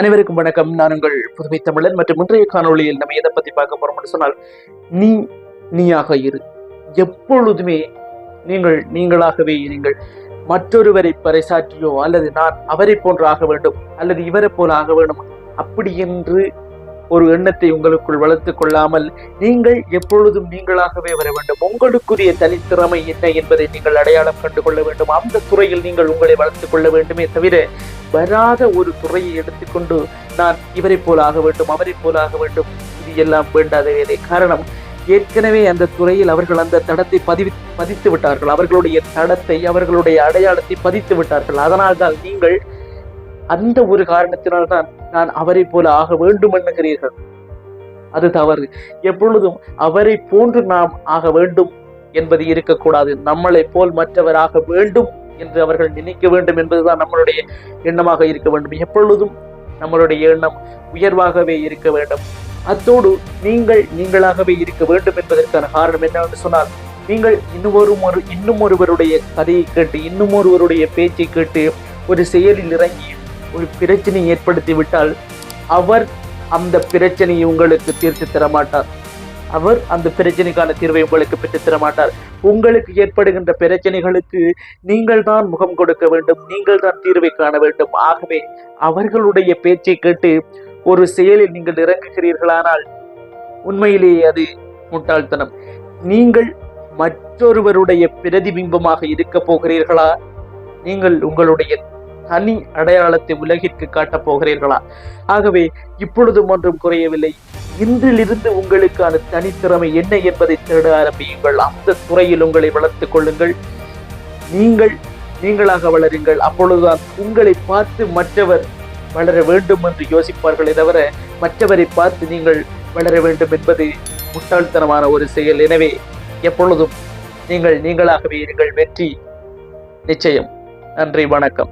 அனைவருக்கும் வணக்கம். நான் உங்கள் புதுமை தமிழன் மற்றும் இன்றைய காணொளியில் நம்ம எதை பத்தி பார்க்க போறோம்னு சொன்னால் நீ நீயாக இரு. எப்பொழுதுமே நீங்கள் நீங்களாகவே இருங்கள். மற்றொருவரை பறைசாற்றியோ அல்லது நான் அவரை போன்று ஆக வேண்டும் அல்லது இவரை போல ஆக வேண்டும். அப்படி என்று ஒரு எண்ணத்தை உங்களுக்குள் வளர்த்துக் கொள்ளாமல் நீங்கள் எப்பொழுதும் நீங்களாகவே வர வேண்டும். உங்களுக்குரிய தனித்திறமை என்ன என்பதை நீங்கள் அடையாளம் கண்டு கொள்ள வேண்டும். அந்த துறையில் நீங்கள் உங்களை வளர்த்து கொள்ள வேண்டுமே தவிர வராத ஒரு துறையை எடுத்துக்கொண்டு நான் இவரை போல ஆக வேண்டும் அவரை போல ஆக வேண்டும். இது எல்லாம் வேண்டாத வேலை காரணம் ஏற்கனவே அந்த துறையில் அவர்கள் அந்த தடத்தை பதிவி பதித்து விட்டார்கள் அவர்களுடைய தடத்தை அவர்களுடைய அடையாளத்தை பதித்து விட்டார்கள் அதனால்தான் நீங்கள் அந்த ஒரு காரணத்தினால் தான் நான் அவரை போல ஆக வேண்டும் என்கிறீர்கள். அது தவறு. எப்பொழுதும் அவரை போன்று நாம் ஆக வேண்டும் என்பது இருக்கக்கூடாது. நம்மளை போல் மற்றவராக வேண்டும் என்று அவர்கள் நினைக்க வேண்டும் என்பதுதான் நம்மளுடைய எண்ணமாக இருக்க வேண்டும். எப்பொழுதும் நம்மளுடைய எண்ணம் உயர்வாகவே இருக்க வேண்டும். அத்தோடு நீங்கள் நீங்களாகவே இருக்க வேண்டும் என்பதற்கான காரணம் என்னவென்று சொன்னால் நீங்கள் இன்னும் ஒரு இன்னும் ஒருவருடைய கதையை கேட்டு இன்னும் ஒருவருடைய பேச்சை கேட்டு ஒரு செயலில் இறங்கி ஒரு பிரச்சனை ஏற்படுத்திவிட்டால் அவர் அந்த பிரச்சனையை உங்களுக்கு தீர்த்து தரமாட்டார். அவர் அந்த பிரச்சனைக்கான தீர்வை உங்களுக்கு பெற்று தரமாட்டார். உங்களுக்கு ஏற்படுகின்ற பிரச்சனைகளுக்கு நீங்கள் தான் முகம் கொடுக்க வேண்டும் நீங்கள் தான் தீர்வை காண வேண்டும். ஆகவே அவர்களுடைய பேச்சை கேட்டு ஒரு செயலில் நீங்கள் இறங்குகிறீர்களானால் உண்மையிலேயே அது முட்டாள்தனம். நீங்கள் மற்றொருவருடைய பிரதிபிம்பமாக இருக்க போகிறீர்களா? நீங்கள் உங்களுடைய தனி அடையாளத்தை உலகிற்கு காட்டப் போகிறீர்களா? ஆகவே இப்பொழுதும் ஒன்றும் குறையவில்லை. இன்றிலிருந்து உங்களுக்கான தனித்திறமை என்ன என்பதை தேட ஆரம்பியுங்கள். அந்த துறையில் உங்களை வளர்த்துக் கொள்ளுங்கள். நீங்கள் நீங்களாக வளருங்கள். அப்பொழுதுதான் உங்களை பார்த்து மற்றவர் வளர வேண்டும் என்று யோசிப்பார்களே தவிர மற்றவரை பார்த்து நீங்கள் வளர வேண்டும் என்பது முட்டாள்தனமான ஒரு செயல். எனவே எப்பொழுதும் நீங்கள் நீங்களாகவே இருங்கள். வெற்றி நிச்சயம். நன்றி வணக்கம்.